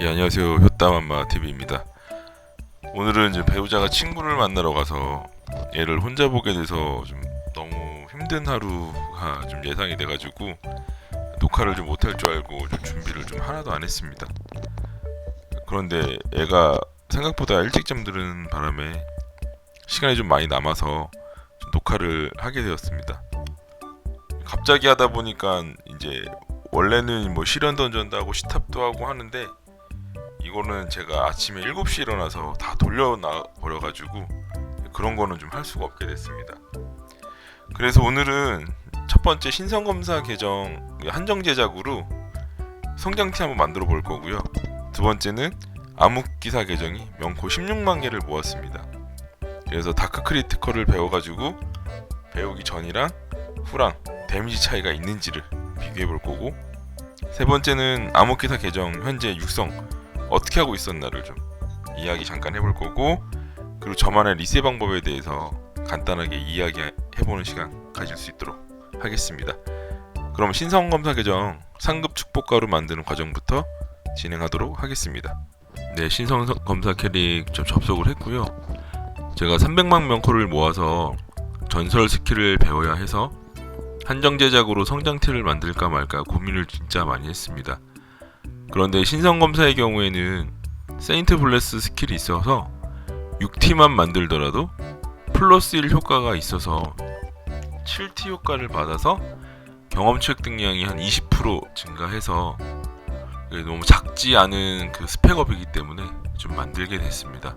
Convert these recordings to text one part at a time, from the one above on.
예, 안녕하세요. 효따맘마 TV입니다. 오늘은 이제 배우자가 친구를 만나러 가서 얘를 혼자 보게 돼서 좀 너무 힘든 하루가 좀 예상이 돼가지고 녹화를 좀 못할 줄 알고 좀 준비를 좀 하나도 안 했습니다. 그런데 애가 생각보다 일찍 잠드는 바람에 시간이 좀 많이 남아서 좀 녹화를 하게 되었습니다. 갑자기 하다 보니까 이제 원래는 뭐 실현 던전도 하고 시탑도 하고 하는데 이거는 제가 아침에 7시에 일어나서 다 돌려놔 버려가지고 그런 거는 좀 할 수가 없게 됐습니다. 그래서 오늘은 첫 번째 신성검사 계정 한정 제작으로 성장티 한번 만들어 볼 거고요. 두 번째는 암흑기사 계정이 명코 16만 개를 모았습니다. 그래서 다크 크리티컬을 배워가지고 배우기 전이랑 후랑 데미지 차이가 있는지를 비교해 볼 거고 세 번째는 암흑기사 계정 현재 육성 어떻게 하고 있었나를 좀 이야기 잠깐 해볼 거고 그리고 저만의 리세 방법에 대해서 간단하게 이야기해보는 시간 가질 수 있도록 하겠습니다. 그럼 신성 검사 계정 상급 축복가로 만드는 과정부터 진행하도록 하겠습니다. 네, 신성 검사 캐릭 좀 접속을 했고요. 제가 300만 명코를 모아서 전설 스킬을 배워야 해서 한정 제작으로 성장티를 만들까 말까 고민을 진짜 많이 했습니다. 그런데 신성 검사의 경우에는 세인트 블레스 스킬이 있어서 6T만 만들더라도 플러스 1 효과가 있어서 7T 효과를 받아서 경험치 획득량이 한 20% 증가해서 너무 작지 않은 그 스펙업이기 때문에 좀 만들게 됐습니다.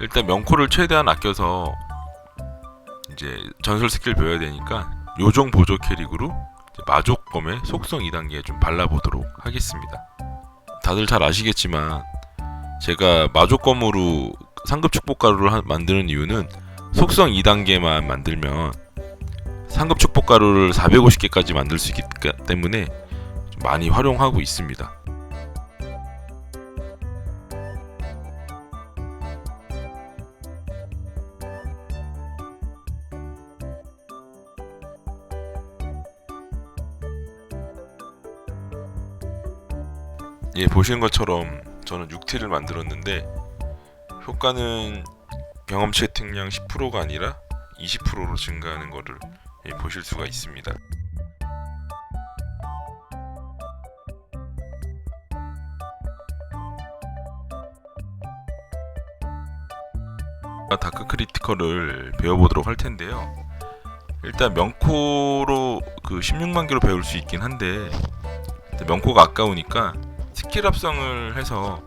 일단 명코를 최대한 아껴서 이제 전설 스킬 배워야 되니까 요정 보조 캐릭으로 마족검의 속성 2단계에 좀 발라보도록 하겠습니다. 다들 잘 아시겠지만 제가 마족검으로 상급 축복가루를 하- 만드는 이유는 속성 2단계만 만들면 상급 축복가루를 450개까지 만들 수 있기 때문에 좀 많이 활용하고 있습니다. 예, 보시는 것처럼 저는 6T를 만들었는데 효과는 경험치 획득량 10%가 아니라 20%로 증가하는 것을 예, 보실 수가 있습니다. 다크 크리티컬을 배워보도록 할 텐데요. 일단 명코로 그 16만 개로 배울 수 있긴 한데 명코가 아까우니까 스킬 합성을 해서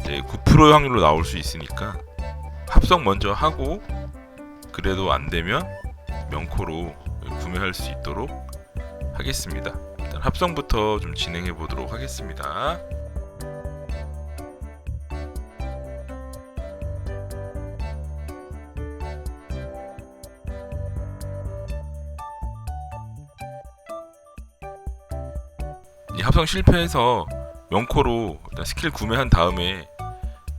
이제 9%의 확률로 나올 수 있으니까 합성 먼저 하고 그래도 안 되면 명코로 구매할 수 있도록 하겠습니다. 일단 합성부터 좀 진행해 보도록 하겠습니다. 이 합성 실패해서 일단 스킬 구매한 다음에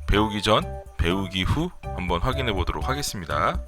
배우기 전, 배우기 후 한번 확인해 보도록 하겠습니다.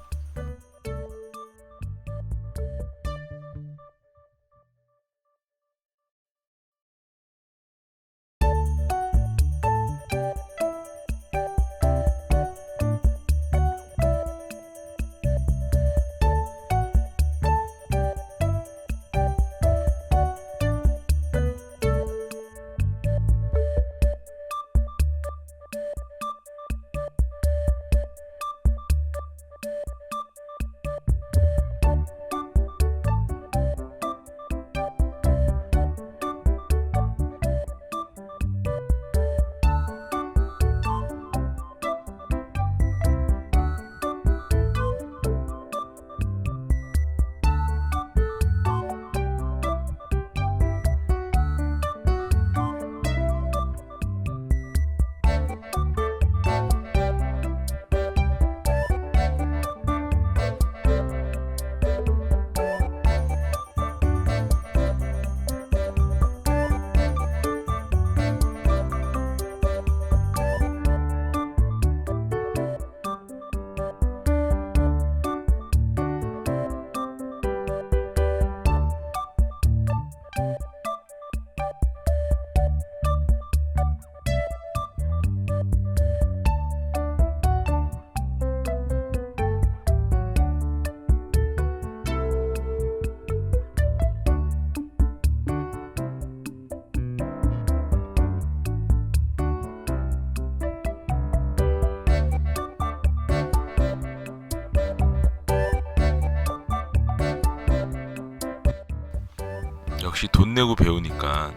역시 돈 내고 배우니까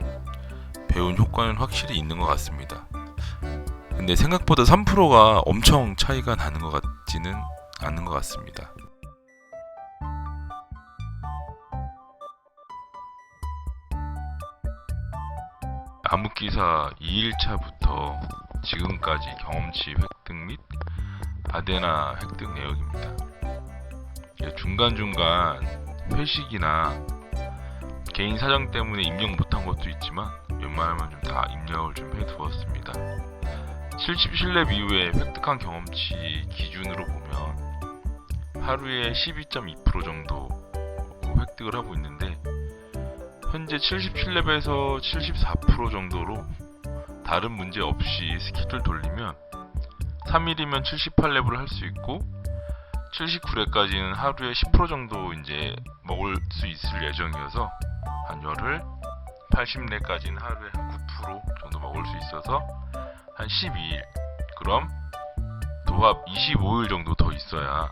배운 효과는 확실히 있는 것 같습니다. 근데 생각보다 3%가 엄청 차이가 나는 것 같지는 않은 것 같습니다. 암흑기사 2일차부터 지금까지 경험치 획득 및 아데나 획득 내역입니다. 예, 중간중간 회식이나 개인 사정 때문에 입력 못한 것도 있지만 웬만하면 좀 다 입력을 좀 해두었습니다. 77렙 이후에 획득한 경험치 기준으로 보면 하루에 12.2% 정도 획득을 하고 있는데 현재 77렙에서 74% 정도로 다른 문제 없이 스킬을 돌리면 3일이면 78렙을 할 수 있고 79렙까지는 하루에 10% 정도 이제 먹을 수 있을 예정이어서 한 열흘 80렙까지는 하루에 한 9% 정도 먹을 수 있어서 한 12일 그럼 도합 25일 정도 더 있어야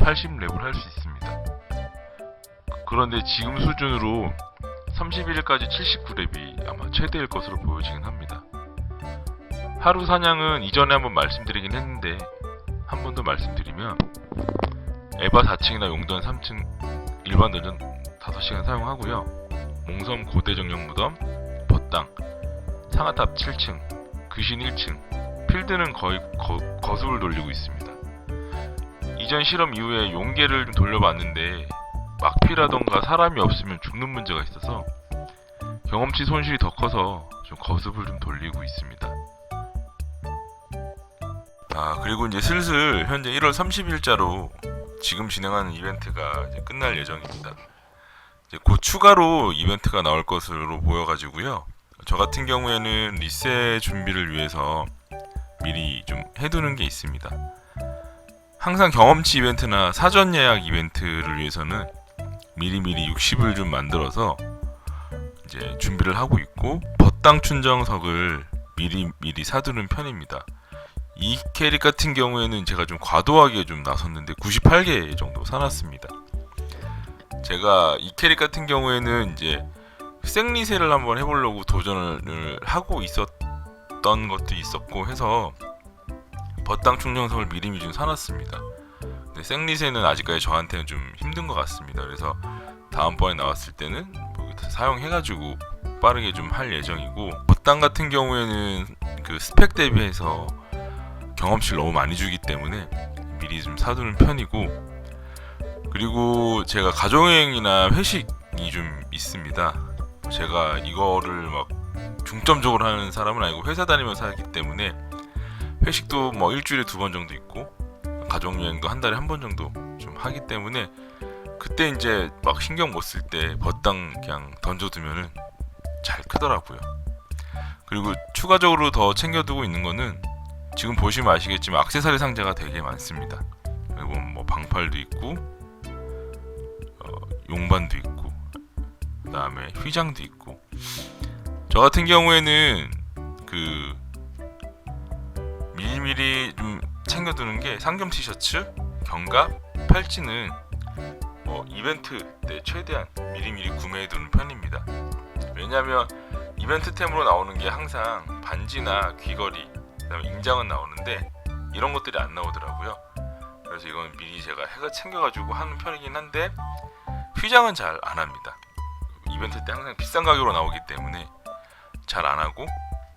80렙을 할 수 있습니다. 그런데 지금 수준으로 31일까지 79렙이 아마 최대일 것으로 보여지긴 합니다. 하루 사냥은 이전에 한번 말씀드리긴 했는데 한 번 더 말씀드리면 에바 4층이나 용돈 3층 일반 던전 5시간 사용하고요. 몽섬 고대 정령 무덤, 벗당, 상하탑 7층, 귀신 1층, 필드는 거의 거, 거습을 돌리고 있습니다. 이전 실험 이후에 용계를 좀 돌려봤는데 막피라던가 사람이 없으면 죽는 문제가 있어서 경험치 손실이 더 커서 좀 거습을 좀 돌리고 있습니다. 아 그리고 이제 슬슬 현재 1월 30일자로 지금 진행하는 이벤트가 이제 끝날 예정입니다. 이제 곧 추가로 이벤트가 나올 것으로 보여가지고요. 저 같은 경우에는 리셋 준비를 위해서 미리 좀 해두는 게 있습니다. 항상 경험치 이벤트나 사전 예약 이벤트를 위해서는 미리미리 60을 좀 만들어서 이제 준비를 하고 있고 벗당 춘정석을 미리 미리 사두는 편입니다. 이 캐릭 같은 경우에는 제가 좀 과도하게 좀 나섰는데 98개 정도 사놨습니다. 제가 이 캐릭 같은 경우에는 이제 생리세를 한번 해보려고 도전을 하고 있었던 것도 있었고 해서 벗당 충정석을 미리미리 좀 사놨습니다. 근데 생리세는 아직까지 저한테는 좀 힘든 것 같습니다. 그래서 다음번에 나왔을 때는 뭐 사용해가지고 빠르게 좀 할 예정이고 벗당 같은 경우에는 그 스펙 대비해서 경험치를 너무 많이 주기 때문에 미리 좀 사두는 편이고 그리고 제가 가족여행이나 회식이 좀 있습니다. 제가 이거를 막 중점적으로 하는 사람은 아니고 회사 다니면서 하기 때문에 회식도 뭐 일주일에 두 번 정도 있고 가족여행도 한 달에 한 번 정도 좀 하기 때문에 그때 이제 막 신경 못 쓸때 벗당 그냥 던져두면은 잘 크더라고요. 그리고 추가적으로 더 챙겨두고 있는 거는 지금 보시면 아시겠지만 악세사리 상자가 되게 많습니다. 그리고 뭐 방팔도 있고 어, 용반도 있고 그 다음에 휘장도 있고 저 같은 경우에는 그 미리미리 좀 챙겨두는 게 상점 티셔츠, 견갑, 팔찌는 뭐 이벤트 때 최대한 미리미리 구매해두는 편입니다. 왜냐하면 이벤트템으로 나오는 게 항상 반지나 귀걸이, 그다음에 인장은 나오는데 이런 것들이 안 나오더라고요. 그래서 이건 미리 제가 해가 챙겨가지고 하는 편이긴 한데 휘장은 잘 안 합니다. 이벤트 때 항상 비싼 가격으로 나오기 때문에 잘 안 하고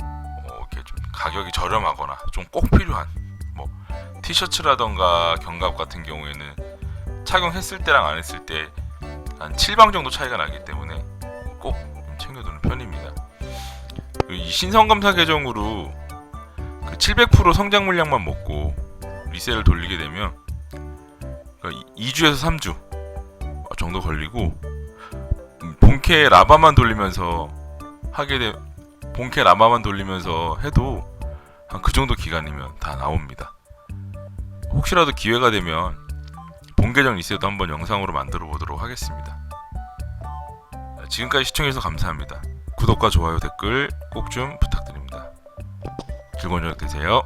어, 이렇게 좀 가격이 저렴하거나 좀 꼭 필요한 뭐 티셔츠라던가 견갑 같은 경우에는 착용했을 때랑 안 했을 때 한 7방 정도 차이가 나기 때문에 꼭좀 챙겨두는 편입니다. 이 신성검사 계정으로 그 700% 성장 물량만 먹고 리셀을 돌리게 되면 2주에서 3주 정도 걸리고 음, 본캐 라바만 돌리면서 하게 돼 본캐 라바만 돌리면서 해도 한 그 정도 기간이면 다 나옵니다. 혹시라도 기회가 되면 본 계정 리셋도 한번 영상으로 만들어 보도록 하겠습니다. 지금까지 시청해주셔서 감사합니다. 구독과 좋아요 댓글 꼭 좀 부탁드립니다. 즐거운 저녁 되세요.